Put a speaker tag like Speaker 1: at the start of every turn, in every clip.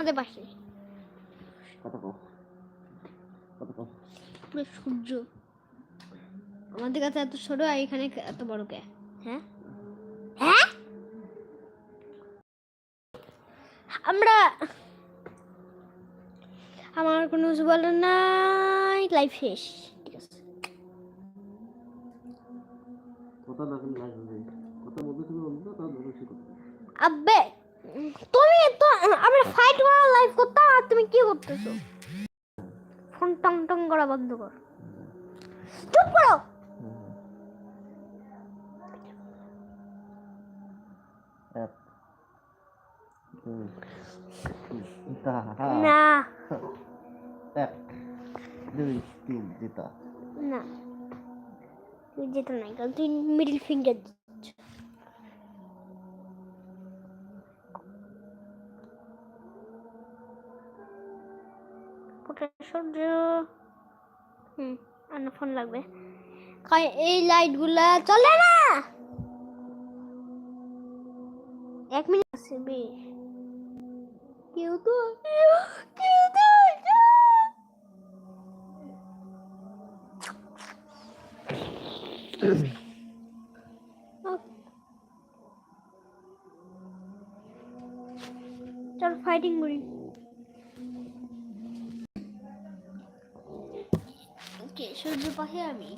Speaker 1: আমাদের পাশে পুরো সূর্য আমাদের কাছে এত ছোট আর এখানে এত বড় কে হ্যাঁ হ্যাঁ আমরা আমার কোনো কিছু বলার নাই লাইফ শেষ ঠিক
Speaker 2: কথা না কথা বলতে
Speaker 1: আব্বে তুমি তো আমরা ফাইট করা লাইভ করতাম আর তুমি কি করতেছো ফোন টং টং করা বন্ধ কর চুপ করো না
Speaker 2: এক দুই তিন জেতা
Speaker 1: না তুই যেটা নাই কারণ তুই মিডিল ফিঙ্গার সূর্য হুম আমার ফোন লাগবে কয় এই লাইটগুলা চলে না এক মিনিট আছে বেশ সূর্য পাখি আমি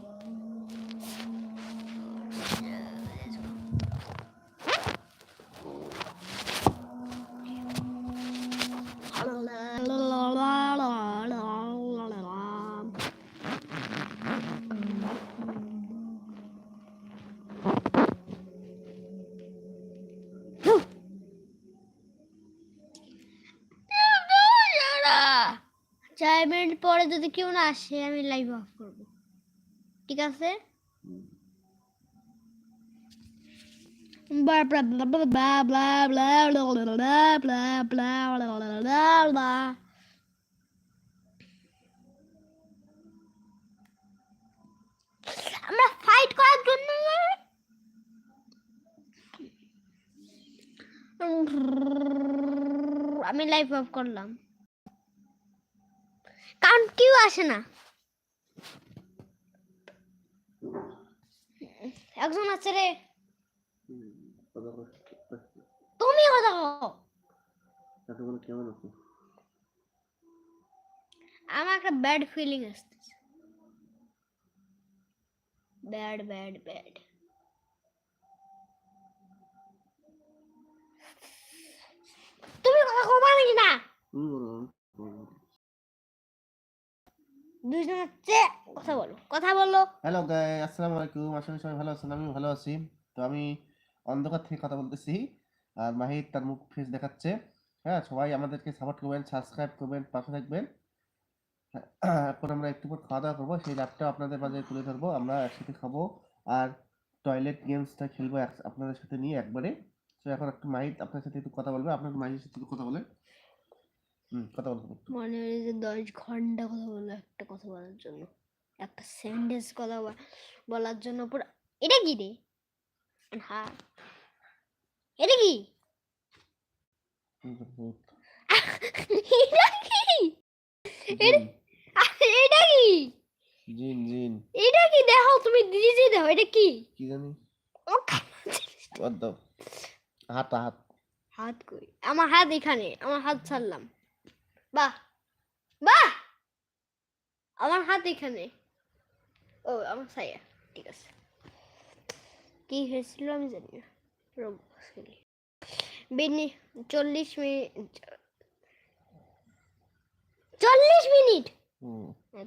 Speaker 1: চার মিনিট পরে যদি কেউ না আসে আমি লাইভ অফ ঠিক আছে আমরা ফাইট করার আমি লাইভ অফ করলাম কারণ কেউ আসে না একজন আছে রে তুমি কথা কও তাতে বলো কেমন আমার একটা ব্যাড ফিলিং আসতেছে ব্যাড ব্যাড ব্যাড তুমি কথা কবা নাকি না হুম দুইজন হচ্ছে কথা বলো কথা বলো
Speaker 2: হ্যালো আসসালামু আলাইকুম আশা সবাই ভালো আছেন আমি ভালো আছি তো আমি অন্ধকার থেকে কথা বলতেছি আর মাহির তার মুখ ফেস দেখাচ্ছে হ্যাঁ সবাই আমাদেরকে সাপোর্ট করবেন সাবস্ক্রাইব করবেন পাশে থাকবেন হ্যাঁ, এখন আমরা একটু পর খাওয়া দাওয়া করবো সেই ল্যাপটপ আপনাদের মাঝে তুলে ধরবো আমরা একসাথে খাবো আর টয়লেট গেমসটা খেলবো আপনাদের সাথে নিয়ে একবারে তো এখন একটু মাহিদ আপনার সাথে একটু কথা বলবে আপনার মাহির সাথে কথা বলে
Speaker 1: কথা বলবো মানে যে দশ ঘন্টা কথা বললো একটা কথা বলার জন্য একটা সেন্টেন্স কথা বলার জন্য পুরো এটা কি রে হ্যাঁ এটা কি এটা কি এটা কি জিন জিন এটা কি দেখো তুমি দিদি দেখো এটা কি
Speaker 2: কি জানি হাত হাত
Speaker 1: হাত কই আমার হাত এখানে আমার হাত ছাড়লাম বাহ বাহ আমার হাত এখানে ও আমার সাইয়া ঠিক আছে কি হয়েছিল আমি জানি না রোগ বিনি চল্লিশ মিনিট চল্লিশ মিনিট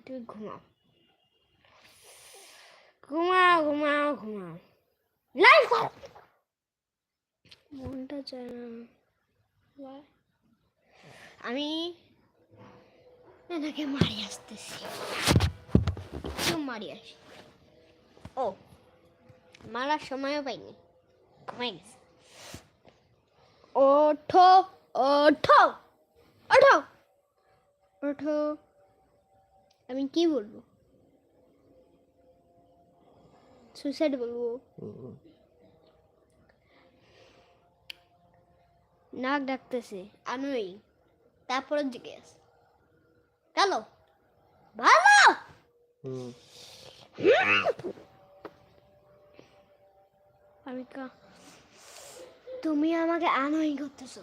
Speaker 1: তুমি ঘুমাও ঘুমাও ঘুমাও ঘুমাও লাইভ মনটা চায় না আমি এনাকে মারি আসতেছি মারি আসি ও মারার সময়ও পাইনি হয়ে গেছে ওঠো ওঠো ওঠো ওঠো আমি কি বলবো সুইসাইড বলবো নাক ডাকতেছে আমি তারপরের দিকে আছে ভালো ভালো তুমি আমাকে আনোই করতেছো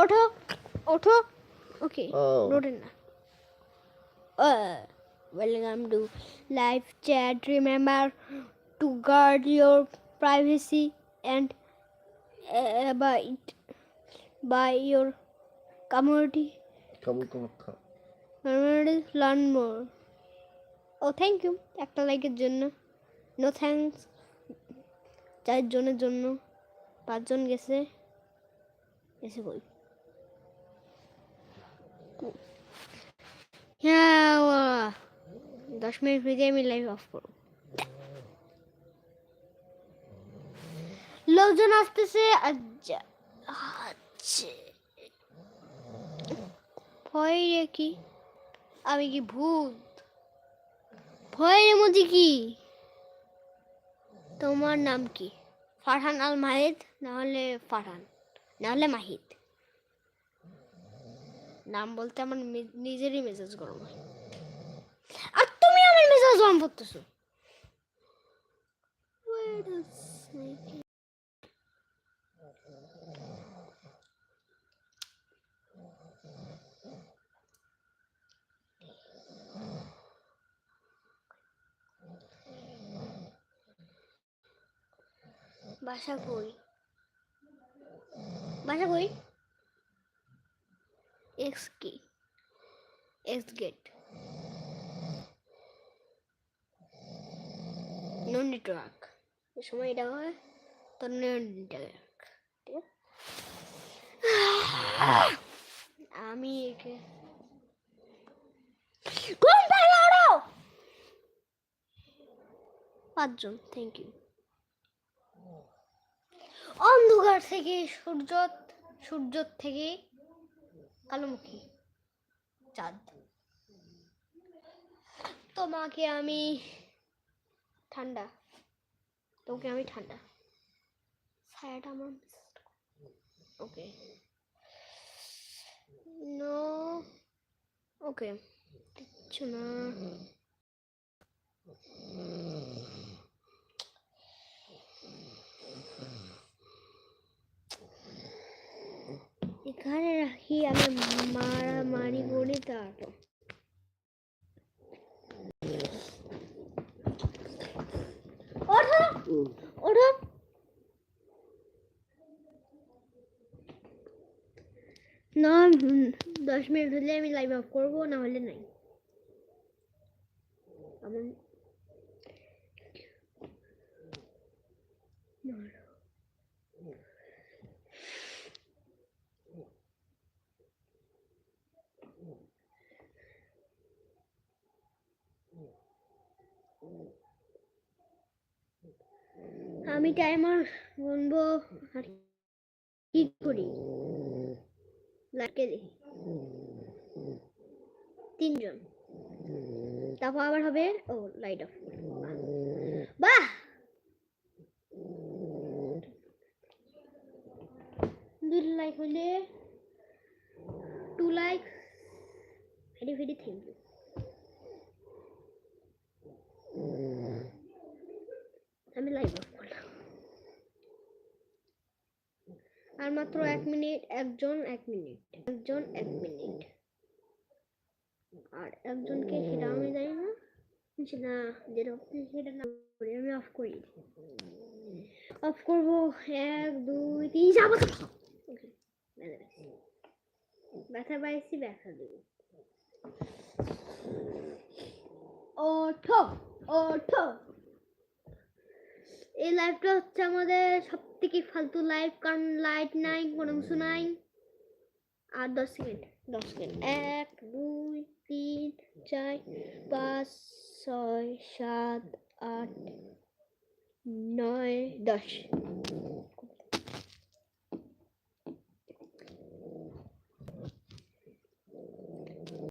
Speaker 1: ওঠো ওঠো ওকে নড়েন না welcome to life chat remember to guard your privacy and bye by your Community.
Speaker 2: Community
Speaker 1: learn more. Oh, thank you. একটা লাইকের জন্য নো থ্যাংকস চারজনের জন্য পাঁচজন গেছে গেছে কই হ্যাঁ দশ মিনিট ভিজে আমি লাইভ অফ করব লোকজন আসতেছে আচ্ছা আচ্ছা ভয় রে কি আমি কি ভূত রে মধ্যে কি তোমার নাম কি ফারহান আল মাহিদ নাহলে ফারহান নাহলে মাহিদ নাম বলতে আমার নিজেরই মেসেজ গরম আর তুমি আমার মেসেজ গরম করতেছো বাসা কই বাসা কই এক্স কি এক্স গেট নো নেটওয়ার্ক এ সময় এটা হয় তো নো নেটওয়ার্ক আমি একে কোন পাড়া পাঁচজন থ্যাংক ইউ অন্ধকার থেকে সূর্য সূর্য থেকে কালোমুখী চাঁদ তোমাকে আমি ঠান্ডা তোমাকে আমি ঠান্ডা ছায়াটা আমার ওকে নো ওকে কিচ্ছু না ಮಾಡಿಕೊಂಡಿದ್ದ ಆಟ না দশ মিনিট হলে আমি লাইভ অফ করবো না হলে নাই আমার আমি টাইমার বলবো আর কি করি লাগে দেখি তিনজন তারপর আবার হবে ও লাইট অফ বাহ দুই লাইক হলে two like very very thank you আর মাত্র এক মিনিট একজন এক মিনিট একজন এক মিনিট আর একজনকে সেটা আমি জানি না সেটা যেটা সেটা না করে আমি অফ করি অফ করবো এক দুই তিন যাবো ব্যথা পাইছি ব্যথা দেব ওঠো ওঠো এই লাইফটা হচ্ছে আমাদের সব থেকে ফালতু লাইফ কারণ লাইট নাই কোনো কিছু নাই আর দশ সেকেন্ড দশ সেকেন্ড এক দুই তিন চার পাঁচ ছয় সাত আট নয় দশ